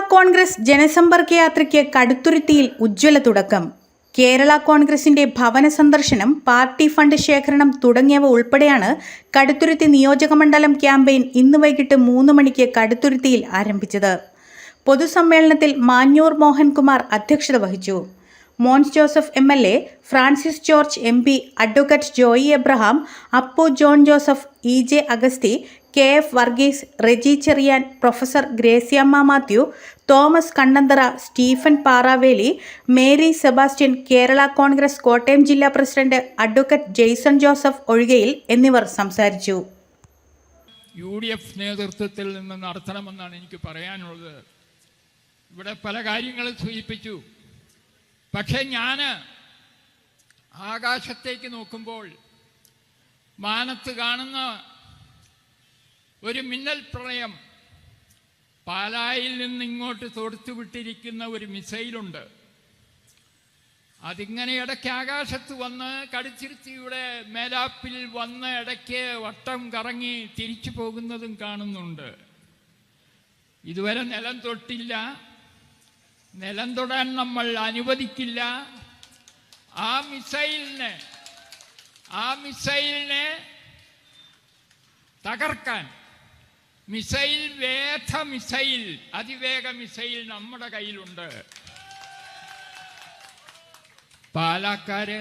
കോൺഗ്രസ് ജനസമ്പർക്ക യാത്രയ്ക്ക് കടുത്തുരുത്തിയിൽ ഉജ്ജ്വല തുടക്കം. കേരള കോൺഗ്രസിന്റെ ഭവന സന്ദർശനം പാർട്ടി ഫണ്ട് ശേഖരണം തുടങ്ങിയവ ഉൾപ്പെടെയാണ് കടുത്തുരുത്തി നിയോജകമണ്ഡലം ക്യാമ്പയിൻ ഇന്ന് വൈകിട്ട് മൂന്ന് മണിക്ക് കടുത്തുരുത്തിയിൽ ആരംഭിച്ചത്. പൊതുസമ്മേളനത്തിൽ മാഞ്ഞൂർ മോഹൻകുമാർ അധ്യക്ഷത വഹിച്ചു. Mons Joseph M L A Francis George M P advocate Joy Abraham Appu John Joseph E J Agasthi K F Varghese Reji Cherian professor Graciamma Mathew Thomas Kannanthara Stephen Paraveli Mary Sebastian Kerala Congress Kottayam ജില്ലാ president advocate Jaison Joseph Ozhikayil എന്നിവർ സംസാരിച്ചു. U D F നേതൃത്വത്തിൽ നിന്ന് നടത്തണമെന്നാണ് എനിക്ക് പറയാനുള്ളത്. ഇവിടെ പല കാര്യങ്ങളും സൂചിപ്പിച്ചു. പക്ഷേ ഞാൻ ആകാശത്തേക്ക് നോക്കുമ്പോൾ മാനത്ത് കാണുന്ന ഒരു മിന്നൽ പ്രളയം പാലായിൽ നിന്ന് ഇങ്ങോട്ട് തൊടുത്തുവിട്ടിരിക്കുന്ന ഒരു മിസൈലുണ്ട്. അതിങ്ങനെ ഇടയ്ക്ക് ആകാശത്ത് വന്ന് കടിച്ചിരുത്തിയുടെ മേലാപ്പിൽ വന്ന് ഇടയ്ക്ക് വട്ടം കറങ്ങി തിരിച്ചു പോകുന്നതും കാണുന്നുണ്ട്. ഇതുവരെ നിലം തൊട്ടില്ല. നിലം തൊടാൻ നമ്മൾ അനുവദിക്കില്ല. ആ മിസൈലിനെ ആ മിസൈലിനെ തകർക്കാൻ മിസൈൽ വേധ മിസൈൽ അതിവേഗ മിസൈൽ നമ്മുടെ കയ്യിലുണ്ട്. പാലക്കാര്